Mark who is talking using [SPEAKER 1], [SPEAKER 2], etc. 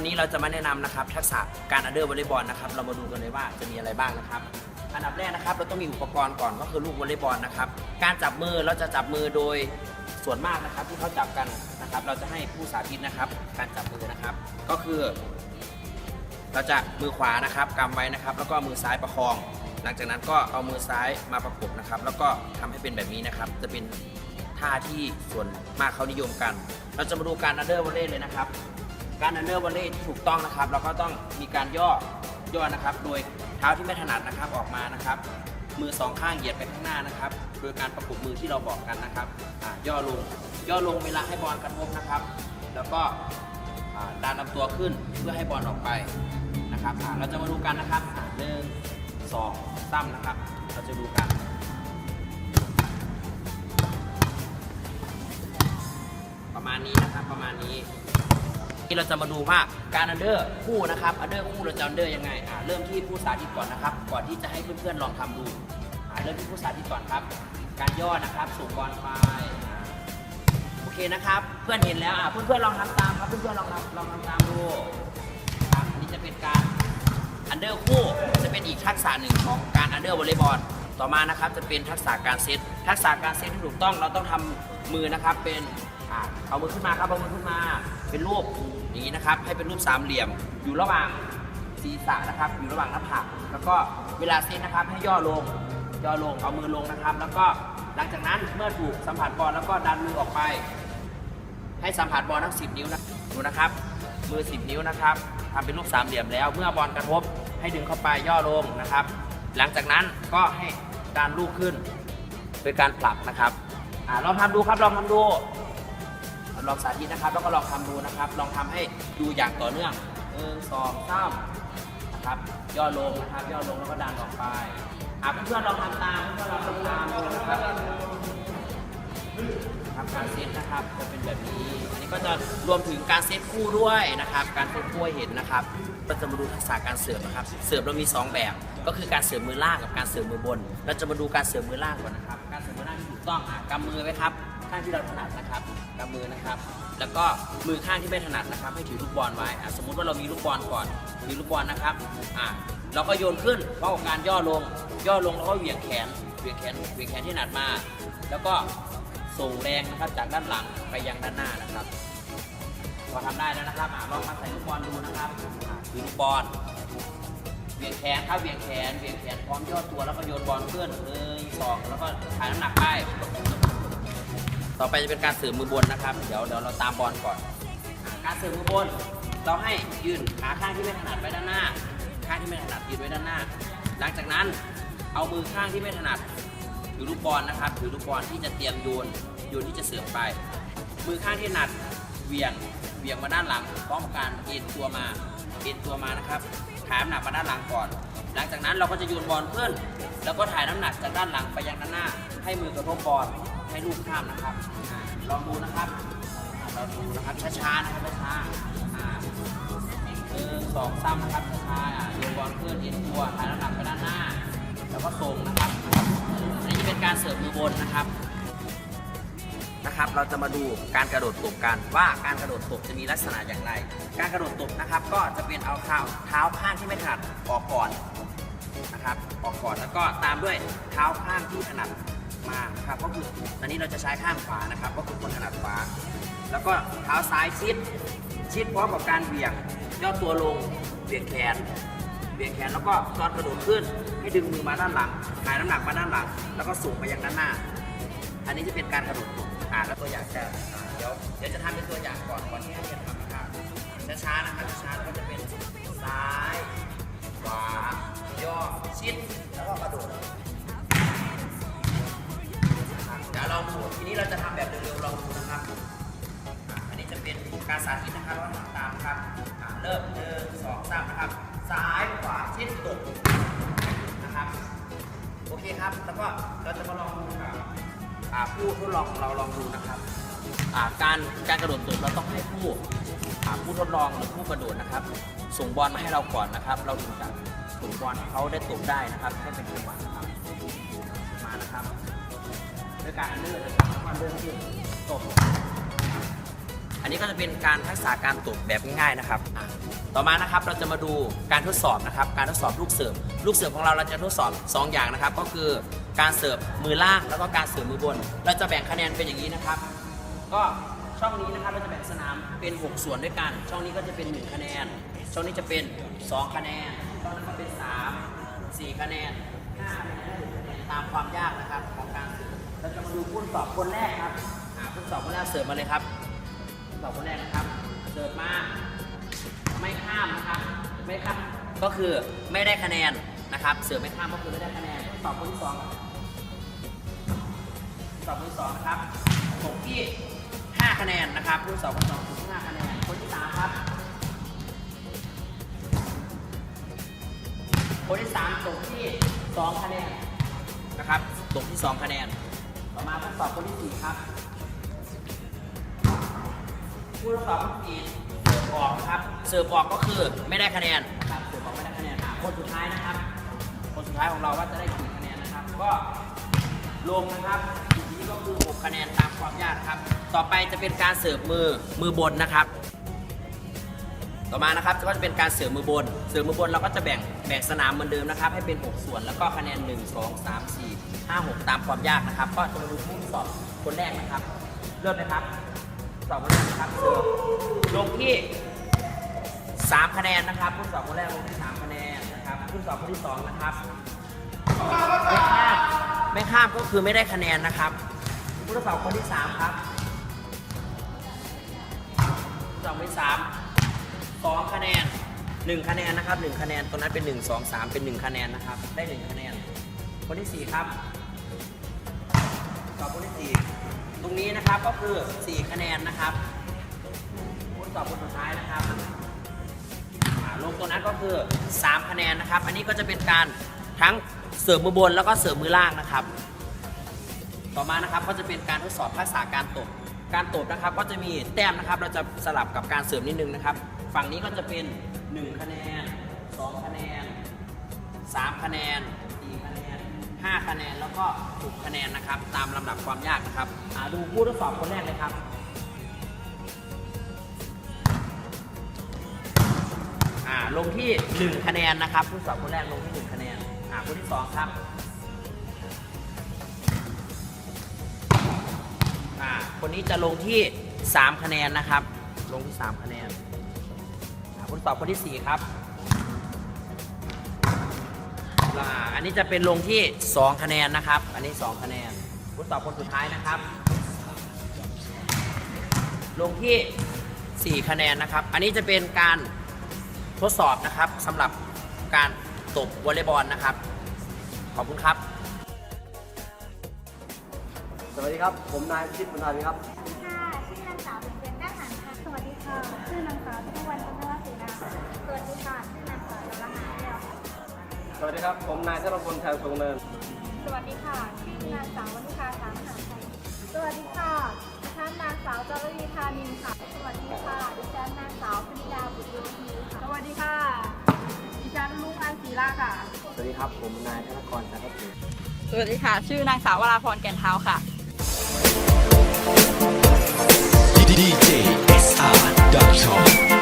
[SPEAKER 1] การอันเดอร์วอลเลย์บอลนะครับเรามาดูกันเลยว่าจะมีอะไรบ้างนะครับอันดับแรกนะครับเราต้องมีอุปกรณ์ก่อนก็คือลูกวอลเลย์บอลนะครับการจับมือเราจะจับมือโดยส่วนมากนะครับที่เขาจับกันนะครับ เราจะให้ผู้สาธิตนะครับ การจับมือนะครับ ก็คือ เราจะมือขวานะครับกำไว้นะครับ แล้วก็มือซ้ายประคอง หลังจากนั้นก็เอามือซ้ายมาประกบนะครับ แล้วก็ทำให้เป็นแบบนี้นะครับ จะเป็นท่าที่ส่วนมากเขานิยมกัน เราจะมาดูการอันเดอร์วอลเลย์เลยนะครับ การอันเดอร์วอลเลย์ที่ถูกต้องนะครับ เราก็ต้องมีการย่อย่อนะครับ โดยเท้าที่ไม่ถนัดนะครับออกมานะครับ มือสองข้างเหยียดไปข้างหน้านะครับ โดยการประกบมือที่เราบอกกันนะครับย่อลงย่อลงเวลาให้บอลกระทบนะครับ แล้วก็ดันลำตัวขึ้นเพื่อให้บอลออกไปนะครับเราจะมาดูกันนะครับหนึ่งสองสามนะครับ เราจะดูกันประมาณนี้นะครับประมาณนี้ ที่เราจะมาดูว่าการอันเดอร์คู่นะครับอันเดอร์คู่เราจะอันเดอร์ยังไงอ่าเริ่มที่ผู้สาธิตก่อนนะครับ ก่อนที่จะให้เพื่อนๆลองทำดูอ่าเริ่มที่ผู้สาธิตก่อนครับ การย่อนะครับส่งบอลไปโอเคนะครับ เพื่อนเห็นแล้วอ่าเพื่อนๆลองทำตามครับเพื่อนๆลองทำลองทำตามดูครับอันนี้จะเป็นการอันเดอร์คู่จะเป็นอีกทักษะหนึ่งของการอันเดอร์วอลเลย์บอลต่อมานะครับจะเป็นทักษะการเซตทักษะการเซตที่ถูกต้องเราต้องทำมือนะครับเป็นอ่าเอามือขึ้นมาครับเอามือขึ้นมา เป็นรูปอย่างนี้นะครับ ให้เป็นรูปสามเหลี่ยม อยู่ระหว่างศีรษะนะครับ อยู่ระหว่างหน้าผากแล้วก็เวลาเซตนะครับให้ย่อลงย่อลงเอามือลงนะครับ แล้วก็หลังจากนั้นเมื่อถูกสัมผัสบอลแล้วก็ดันมือออกไป ให้สัมผัสบอลทั้ง 10 นิ้วนะดูนะครับ มือ 10 นิ้วนะครับทำเป็นรูปสามเหลี่ยมแล้ว เมื่อบอลกระทบให้ดึงเข้าไปย่อลงนะครับ หลังจากนั้นก็ให้ดันลูกขึ้นเป็นการผลักนะครับอ่าลองทำดูครับลองทำดู ลองสาธิตนะครับ แล้วก็ลองทำดูนะครับ ลองทำให้ดูอย่างต่อเนื่องหนึ่งสองสามนะครับ ย่อลงนะครับ ย่อลงแล้วก็ดันออกไปอะเพื่อนๆลองทำตามเพื่อนๆลองทำตามนะครับครับการเซตนะครับจะเป็นแบบนี้ อันนี้ก็จะรวมถึงการเซตคู่ด้วยนะครับ การเซตคู่เห็นนะครับก็จะมาดูทักษะการเสิร์ฟนะครับ เสิร์ฟเรามีสองแบบ ก็คือการเสิร์ฟมือล่างกับการเสิร์ฟมือบน เราจะมาดูการเสิร์ฟมือล่างก่อนนะครับ การเสิร์ฟมือล่างที่ถูกต้องอะกำมือไว้ครับ ข้างที่เราถนัดนะครับกำมือนะครับ แล้วก็มือข้างที่ไม่ถนัดนะครับ ให้ถือลูกบอลไว้อะสมมุติว่าเรามีลูกบอลก่อนมีลูกบอลนะครับอะเราก็โยนขึ้นเพราะกับการย่อลง ย่อลงแล้วก็เหวี่ยงแขนเหวี่ยงแขนเหวี่ยงแขนที่ถนัดมา แล้วก็ส่งแรงนะครับจากด้านหลังไปยังด้านหน้านะครับพอทำได้แล้วนะครับลองมาใส่ลูกบอลดูนะครับถือลูกบอลเหวี่ยงแขนครับเหวี่ยงแขนเหวี่ยงแขนพร้อมย่อตัวแล้วก็โยนบอลขึ้นหนึ่งสองแล้วก็ถ่ายน้ำหนักไป ต่อไปจะเป็นการเสริมมือบนนะครับ เดี๋ยวเดี๋ยวเราตามบอลก่อน การเสริมมือบน เราให้ยืนขาข้างที่ไม่ถนัดไว้ด้านหน้า ข้างที่ไม่ถนัดยืนไว้ด้านหน้า หลังจากนั้นเอามือข้างที่ไม่ถนัดถือลูกบอลนะครับถือลูกบอลที่จะเตรียมโยนโยนที่จะเสริมไป มือข้างที่ถนัดเวียงเวียงมาด้านหลังพร้อมกับการเอ็นตัวมาเอ็นตัวมานะครับถ่ายน้ำหนักมาด้านหลังก่อน หลังจากนั้นเราก็จะโยนบอลขึ้น แล้วก็ถ่ายน้ำหนักจากด้านหลังไปยังด้านหน้า ให้มือกระทบบอล ให้ลูกข้ามนะครับ ลองดูนะครับลอ่าเราดูนะครับช้าๆนะครับช้าๆอ่าหนึ่งสองสามนะครับช้าๆอ่าโยนบอลขึ้นเอ็นตัวถ่ายน้ำหนักไปด้านหน้า แล้วก็ส่งนะครับอันนี้เป็นการเสิร์ฟมือบนนะครับนะครับ เราจะมาดูการกระโดดตบกันว่าการกระโดดตบจะมีลักษณะอย่างไร การกระโดดตบนะครับ ก็จะเป็นเอาเท้าเท้าข้างที่ไม่ถนัดออกก่อนนะครับ ออกก่อนแล้วก็ตามด้วยเท้าข้างที่ถนัด มานะครับก็คือตอนนี้เราจะใช้ข้างขวานะครับก็คือคนถนัดขวา แล้วก็เท้าซ้ายชิด ชิดพร้อมกับการเบี่ยงย่อตัวลงเบี่ยงแขนเบี่ยงแขนแล้วก็ตอนกระโดดขึ้นให้ดึงมือมาด้านหลังถ่ายน้ำหนักมาด้านหลัง แล้วก็สูงไปยังด้านหน้า อันนี้จะเป็นการกระโดดตบอ่าแล้วตัวอย่างจะอ่เดี๋ยวเดี๋ยวจะทำเป็นตัวอย่างก่อนก่อนที่ให้เรียนทำนะครับช้าๆนะครับช้าแล้วก็จะเป็นซ้ายขวาย่อชิดแล้วก็กระโดด เดี๋ยวเราดูทีนี้เราจะทำแบบเร็วๆลองดูนะครับอันนี้จะเป็นการสาธิตนะครับว่าทำตามครับเริ่มหนึ่งสองสามนะครับซ้ายขวาชิดตบนะครับ โอเคครับ แล้วก็เราจะมาลองดูกับผู้ทดลองของเราลองดูนะครับการการกระโดดตบเราต้องให้ผู้ผู้ทดลองหรือผู้กระโดดนะครับ ส่งบอลมาให้เราก่อนนะครับ เราถึงจะส่งบอลเขาได้ตบได้นะครับให้เป็นจังหวะนะครับมานะครับ ยการเลื่อนควก็เลื่อนที่ตบอันนี้ก็จะเป็นการทักษะการตบแบบง่ายๆนะครับ ต่อมานะครับเราจะมาดูการทดสอบนะครับ การทดสอบลูกเสิร์ฟ ลูกเสิร์ฟของเราเราจะทดสอบ 2 อย่างนะครับ ก็คือการเสิร์ฟมือล่างแล้วก็การเสิร์ฟมือบน เราจะแบ่งคะแนนเป็นอย่างนี้นะครับ ก็ช่องนี้นะครับเราจะแบ่งสนามเป็น 6 ส่วนด้วยกัน ช่องนี้ก็จะเป็น 1 คะแนน ช่องนี้จะเป็น 2 คะแนน ช่องนั้นก็เป็น 3 4 คะแนน5คะแนนและ1คะแนนตามความยากนะครับของการเสิร์ฟ เราจะมาดูผู้สอบคนแรกครับอ่าผู้สอบคนแรกเสิร์ฟมาเลยครับผู้สอบคนแรกนะครับ เสิร์ฟมา ไม่ข้ามนะครับ ไม่ข้าม ก็คือไม่ได้คะแนนนะครับ เสือไม่ข้ามก็คือไม่ได้คะแนนสอบคนที่สองครับสอบคนที่สองนะครับตกที่5คะแนนนะครับ ผู้สอบคนที่สองถูกที่5คะแนน คนที่สามครับ คนที่สามตกที่2คะแนนนะครับ ตกที่2คะแนน มาผู้สอบคนที่สี่ครับ ผู้ทดสอบทุกทีเสิร์ฟออกนะครับเสิร์ฟออกก็คือไม่ได้คะแนนนะครับเสิร์ฟออกไม่ได้คะแนนอะคนสุดท้ายนะครับ คนสุดท้ายของเราว่าจะได้กี่คะแนนนะครับ ก็ลงนะครับจุดนี้ก็คือ 6 คะแนนตามความยากนะครับ ต่อไปจะเป็นการเสิร์ฟมือมือบนนะครับ ต่อมานะครับก็จะเป็นการเสร์ฟมือบน เสร์ฟมือบนเราก็จะแบ่งแบ่งสนามเหมือนเดิมนะครับ ให้เป็น 6 ส่วนแล้วก็คะแนน 1 2 3 4 5 6 ตามความยากนะครับ ก็จะมาดูผู้สอบคนแรกนะครับเริ่มนะครับสอบคนแรกนะครับเสร์ฟลงที่ 3 คะแนนนะครับผู้สอบคนแรกลงที่ 3 คะแนนนะครับผู้สอบคนที่ 2 นะครับไม่ข้ามไม่ข้ามก็คือไม่ได้คะแนนนะครับผู้ทดสอบคนที่ 3 ครับสอบคนที่3 2 คะแนน 1 คะแนนนะครับ 1 คะแนนตัวนั้นเป็น 1 2 3 เป็น 1 คะแนนนะครับ ได้ 1 คะแนน คนที่ 4 ครับสอบคนที่ 4 ตรงนี้นะครับก็คือ 4 คะแนนนะครับคนสอบคนสุดท้ายนะครับลงตัวนั้นก็คือ 3 คะแนนนะครับ อันนี้ก็จะเป็นการทั้งเสิร์ฟมือบนแล้วก็เสิร์ฟมือล่างนะครับ ต่อมานะครับก็จะเป็นการทดสอบทักษะการตบ การตบนะครับ ก็จะมีแต้มนะครับ เราจะสลับกับการเสริมนิดนึงนะครับ ฝั่งนี้ก็จะเป็น 1 คะแนน 2 คะแนน 3 คะแนน 4 คะแนน 5 คะแนนแล้วก็ 6 คะแนนนะครับ ตามลำดับความยากนะครับดูผู้ทดสอบคนแรกเลยครับลงที่ 1 คะแนนนะครับ ผู้ทดสอบคนแรกลงที่ 1 คะแนนอ่าคนที่ 2 ครับอ่าคนนี้จะลงที่ 3 คะแนนนะครับ ลงที่ 3 คะแนน คนตอบคนที่4ครับอ่าอันนี้จะเป็นลงที่ 2 คะแนนนะครับ อันนี้ 2 คะแนนคนตอบคนสุดท้ายนะครับ ลงที่ 4 คะแนนนะครับ อันนี้จะเป็นการทดสอบนะครับสำหรับการตบวอลเลย์บอลนะครับ ขอบคุณครับ
[SPEAKER 2] สวัสดีครับ ผมนายพิชิตบุญธานีครับ สวัสดีครับ ผมนายธนพลแทนทรงเนิน
[SPEAKER 3] สวัสดีค่ะ ชื่อนางสาววนิกาสามหาชัยสวัสดีค่ะดิฉันนางสาวจารวีธานินค่ะ สวัสดีค่ะ ดิฉันนางสาวพนิดาบุตรโยธีค่ะ สวัสดีค่ะ ดิฉันลุงอันศีลาค่ะ
[SPEAKER 1] สวัสดีครับ ผมนายธนกรจันทภูมิ
[SPEAKER 4] สวัสดีค่ะ ชื่อนางสาววราพรแก่นเท้าค่ะ
[SPEAKER 5] DJ SR.com